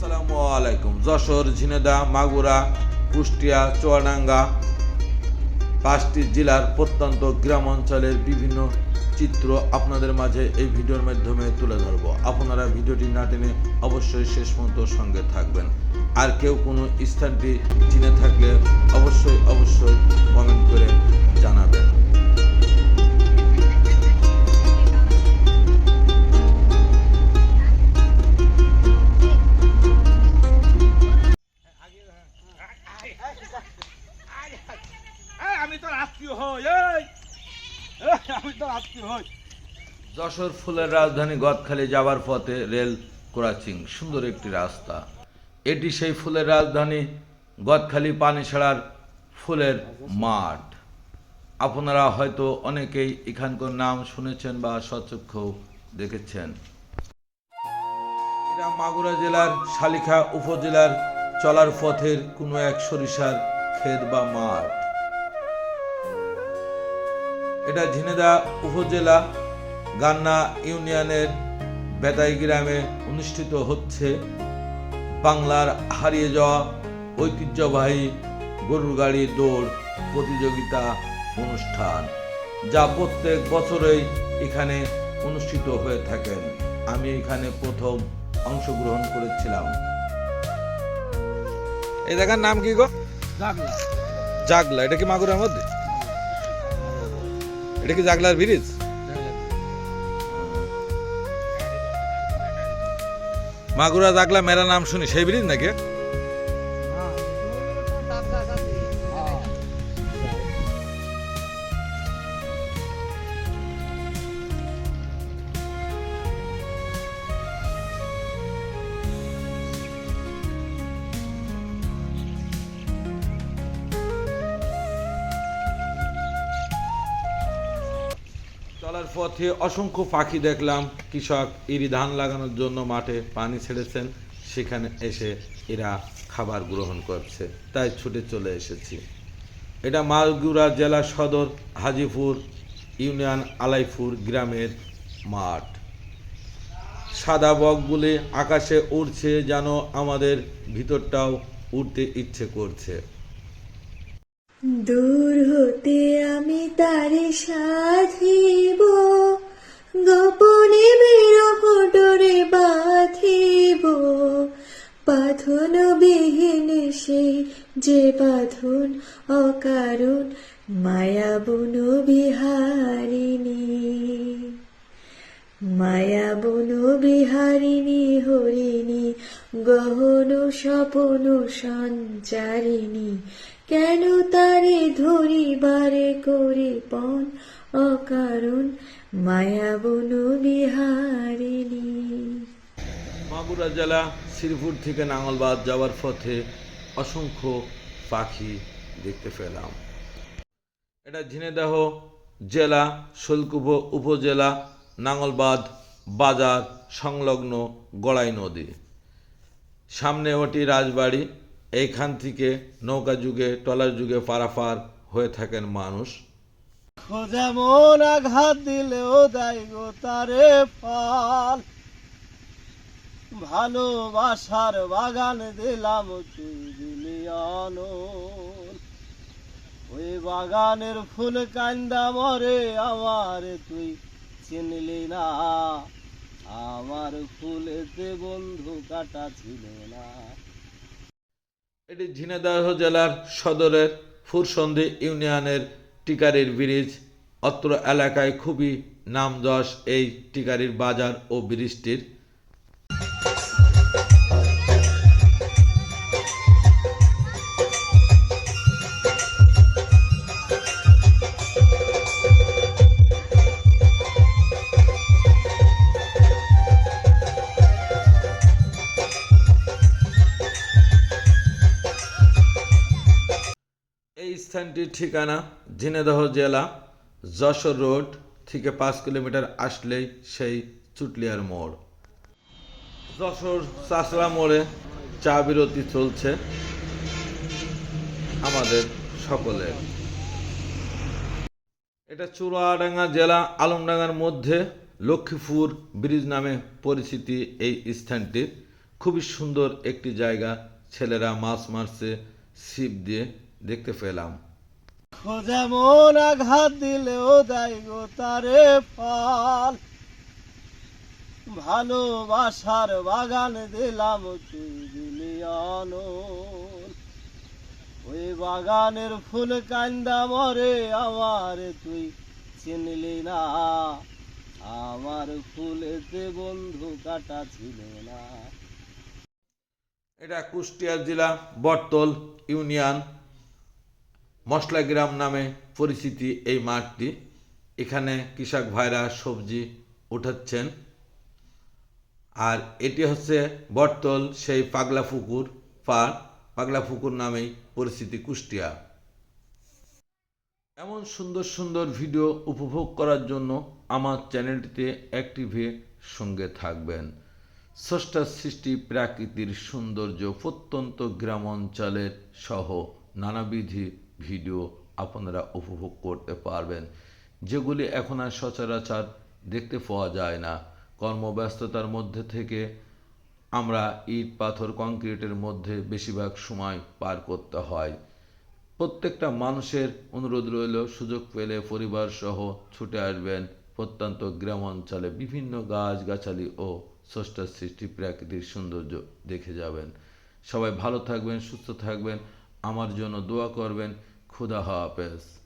আসসালামু আলাইকুম। যশোর ঝিনেদা মাগুরা, কুষ্টিয়া, চুয়াডাঙ্গা পাঁচটি জেলার প্রত্যন্ত গ্রাম অঞ্চলের বিভিন্ন চিত্র আপনাদের মাঝে এই ভিডিওর মাধ্যমে তুলে ধরব। আপনারা ভিডিওটি না টেনে অবশ্যই শেষ পর্যন্ত সঙ্গে থাকবেন। আর কেউ কোনো স্থানটি চিনে থাকলে অবশ্যই অবশ্যই কমেন্ট করে জানাবেন। যশোর ফুলের রাজধানী গদখালি যাওয়ার পথে রেল ক্রসিং, সুন্দর একটি রাস্তা। এটি সেই ফুলের রাজধানী, গদখালি পানিছড়ার ফুলের মাঠ। আপনারা হয়তো অনেকেই এখানকার নাম শুনেছেন বা সচক্ষ দেখেছেন। এরা মাগুরা জেলার শালিখা উপজেলার চলার পথের কোনো এক সরিষার ক্ষেত বা মাঠ। এটা ঝিনেদা উপজেলা গান্না ইউনিয়নের বেতাই গ্রামে অনুষ্ঠিত হচ্ছে। বাংলার হারিয়ে যাওয়া ঐতিহ্যবাহী গরুর গাড়ি দৌড় প্রতিযোগিতা অনুষ্ঠান যা প্রত্যেক বছরেই এখানে অনুষ্ঠিত হয়ে থাকেন আমি এখানে প্রথম অংশগ্রহণ করেছিলাম। এই জায়গার নাম কি গো? জাগলা। জাগলা। এটা কি মাগুরার মধ্যে? এটা কি জাগলার ব্রিজ? মাগুরা জাগলা মেরা নাম শুনি সেই ব্রিজ নাকি? চলার পথে অসংখ্য পাখি দেখলাম। কৃষক ইরি ধান লাগানোর জন্য মাঠে পানি ছেড়েছেন। সেখানে এসে এরা খাবার গ্রহণ করছে। তাই ছুটে চলে এসেছি। এটা মালগুড়া জেলা সদর হাজিপুর ইউনিয়ন আলাইপুর গ্রামের মাঠ। সাদা বকগুলি আকাশে উড়ছে যেন আমাদের ভিতরটাও উড়তে ইচ্ছে করছে। দূর হতে আমি তারে সাধিব, গোপনে বিরহ বাঁধিব। পাথন বিহীন সে যে বাঁধন অকারণ মায়া বন বিহারিণী। মায়া বন বিহারিণী, হরিণী, গহন স্বপন সঞ্চারিণী। কেন তারে ধরিবারে করে পণ অকারণ? মায়া বন বিহারিণী। মাগুরা জেলা, শ্রীপুর থেকে নাঙ্গলবাদ যাওয়ার পথে অসংখ্য পাখি দেখতে পেলাম। এটা ঝিনেদাহ জেলা শৈলকুপ উপজেলা নাঙ্গলবাদ বাজার, সংলগ্ন গড়াই নদী। সামনে ওটি রাজবাড়ি এইখান থেকে নৌকা যুগে টলার যুগে পারাপার হয়ে থাকেন মানুষ। যেমন আঘাত দিলেও দেয় তারে ফল ভালোবাসার বাগান দিলাম ওই বাগানের ফুল কান্দা মরে আমার তুই চিনলি না। আমার ফুলেতে বন্ধু কাটা ছিল না। এটি ঝিনাইদহ জেলার সদরের ফুরসন্ধি ইউনিয়নের টিকারির ব্রিজ। অত্র এলাকায় খুবই নামযশ এই টিকারির বাজার ও ব্রিজটির স্থানটির ঠিকানা ঝিনাইদহ জেলা যশোর রোড থেকে পাঁচ কিলোমিটার আসলেই সেই চুটলিয়ার মোড়। যশোর চাষড়া মোড়ে চা বিরতি চলছে আমাদের সকলের। এটা চুয়াডাঙ্গা জেলা আলমডাঙ্গার মধ্যে লক্ষ্মীপুর ব্রিজ নামে পরিচিতি এই স্থানটির খুবই সুন্দর একটি জায়গা। ছেলেরা মাছ মারছে, ছিপ দিয়ে দেখতে পেলাম। যেমন আঘাত দিলেও দেয় গো তারে ফল ভালোবাসার বাগান দিলাম ওই বাগানের ফুল কান্দা মরে আমার তুই চিনলি না। আমার ফুলেতে বন্ধু কাটা ছিল না। এটা কুষ্টিয়া জেলা বটতল ইউনিয়ন। মশলা গ্রাম নামে পরিচিতি এই মাঠটি। এখানে কৃষক ভাইরা সবজি উঠাচ্ছেন। আর এটি হচ্ছে বটতল, সেই পাগলা পুকুর পার পাগলা পুকুর নামেই পরিচিতি কুষ্টিয়া। এমন সুন্দর সুন্দর ভিডিও উপভোগ করার জন্য আমার চ্যানেলটিতে অ্যাক্টিভে সঙ্গে থাকবেন। স্রষ্টার সৃষ্টি প্রাকৃতির সৌন্দর্য প্রত্যন্ত গ্রাম অঞ্চলের সহ নানাবিধি ভিডিও আপনারা উপভোগ করতে পারবেন। যেগুলি এখন আর সচরাচর দেখতে পাওয়া যায় না। কর্মব্যস্ততার মধ্যে থেকে আমরা ইট, পাথর, কংক্রিটের মধ্যে বেশিরভাগ সময় পার করতে হয়। প্রত্যেকটা মানুষের অনুরোধ রইল, সুযোগ পেলে পরিবার সহ ছুটে আসবেন প্রত্যন্ত গ্রাম অঞ্চলে বিভিন্ন গাছগাছালি ও স্রষ্টার সৃষ্টি প্রাকৃতিক সৌন্দর্য দেখে যাবেন। সবাই ভালো থাকবেন, সুস্থ থাকবেন। আমার জন্য দোয়া করবেন। খুদা হাফেজ